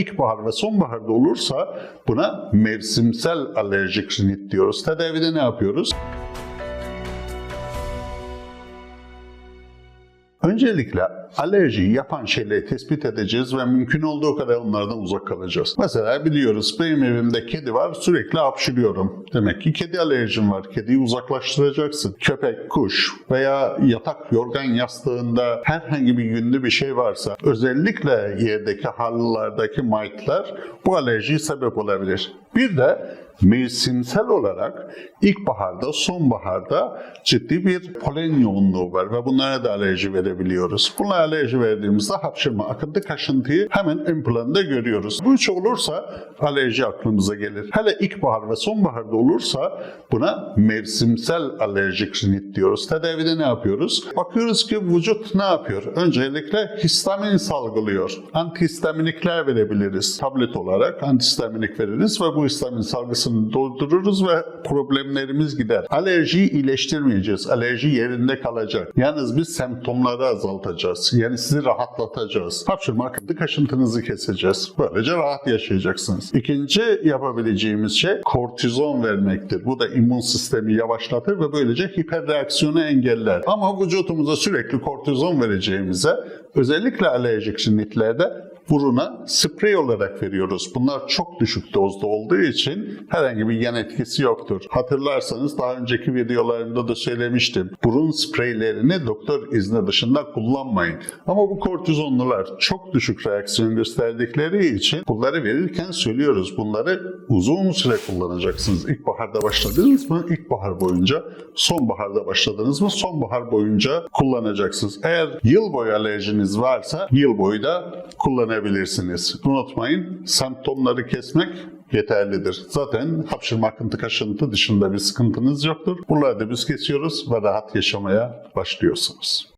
ilkbahar ve sonbaharda olursa buna mevsimsel alerjik rinit diyoruz. Tedavide ne yapıyoruz? Öncelikle alerjiyi yapan şeyleri tespit edeceğiz ve mümkün olduğu kadar onlardan uzak kalacağız. Mesela biliyoruz benim evimde kedi var sürekli hapşırıyorum. Demek ki kedi alerjim var. Kediyi uzaklaştıracaksın. Köpek, kuş veya yatak yorgan yastığında herhangi bir günlü bir şey varsa özellikle yerdeki halılardaki mite'lar bu alerjiye sebep olabilir. Bir de mevsimsel olarak ilkbaharda, sonbaharda ciddi bir polen yoğunluğu var ve bunlara da alerji verebiliyoruz. Bunlara alerji verdiğimizde hapşırma, akıntı, kaşıntıyı hemen ön planda görüyoruz. Bu üç olursa alerji aklımıza gelir. Hele ilkbahar ve sonbaharda olursa buna mevsimsel alerjik rinit diyoruz. Tedavide ne yapıyoruz? Bakıyoruz ki vücut ne yapıyor? Öncelikle histamin salgılıyor. Antihistaminikler verebiliriz. Tablet olarak antihistaminik veririz ve bu histamin salgısını doldururuz ve problemlerimiz gider. Alerjiyi iyileştirmeyeceğiz. Alerji yerinde kalacak. Yalnız biz semptomları azaltacağız. Yani sizi rahatlatacağız. Hapşırma, akıntı, kaşıntınızı keseceğiz. Böylece rahat yaşayacaksınız. İkinci yapabileceğimiz şey kortizon vermektir. Bu da immün sistemi yavaşlatır ve böylece hiperreaksiyonu engeller. Ama vücudumuza sürekli kortizon vereceğimize özellikle alerjik rinitlerde buruna sprey olarak veriyoruz. Bunlar çok düşük dozda olduğu için herhangi bir yan etkisi yoktur. Hatırlarsanız daha önceki videolarımda da söylemiştim. Burun spreylerini doktor izni dışında kullanmayın. Ama bu kortizonlular çok düşük reaksiyon gösterdikleri için bunları verirken söylüyoruz. Bunları uzun süre kullanacaksınız. İlkbaharda başladınız mı? İlkbahar boyunca. Sonbaharda başladınız mı? Sonbahar boyunca kullanacaksınız. Eğer yıl boyu alerjiniz varsa yıl boyu da kullanabilirsiniz. Unutmayın semptomları kesmek yeterlidir. Zaten hapşırma, akıntı, kaşıntı dışında bir sıkıntınız yoktur. Bunları da biz kesiyoruz ve rahat yaşamaya başlıyorsunuz.